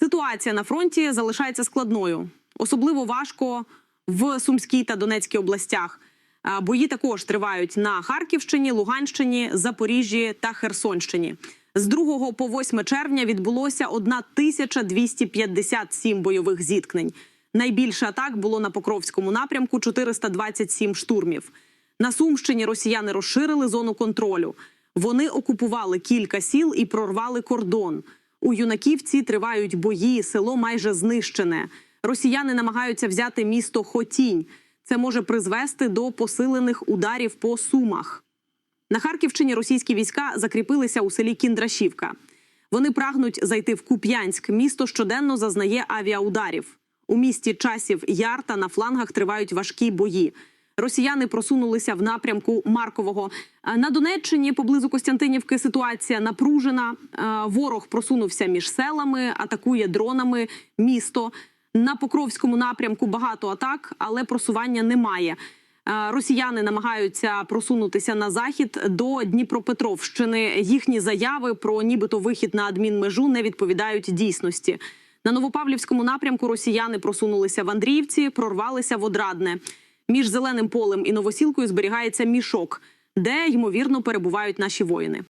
Ситуація на фронті залишається складною, особливо важко в Сумській та Донецькій областях. Бої також тривають на Харківщині, Луганщині, Запоріжжі та Херсонщині. З 2 по 8 червня відбулося 1257 бойових зіткнень. Найбільше атак було на Покровському напрямку 427 штурмів. На Сумщині росіяни розширили зону контролю. Вони окупували кілька сіл і прорвали кордон. У юнаківці тривають бої, село майже знищене. Росіяни намагаються взяти місто Хотінь. Це може призвести до посилених ударів по сумах. На Харківщині російські війська закріпилися у селі Кіндрашівка. Вони прагнуть зайти в Куп'янськ. Місто щоденно зазнає авіаударів. У місті часів Яр та на флангах тривають важкі бої. Росіяни просунулися в напрямку Маркового. На Донеччині поблизу Костянтинівки ситуація напружена. Е, Ворог просунувся між селами, атакує дронами місто. На Покровському напрямку багато атак, але просування немає. Е, Росіяни намагаються просунутися на захід до Дніпропетровщини. Їхні заяви про нібито вихід на адмінмежу не відповідають дійсності. На Новопавлівському напрямку росіяни просунулися в Андріївці, прорвалися в Одрадне. Між зеленим полем і новосілкою зберігається мішок, де ймовірно перебувають наші воїни.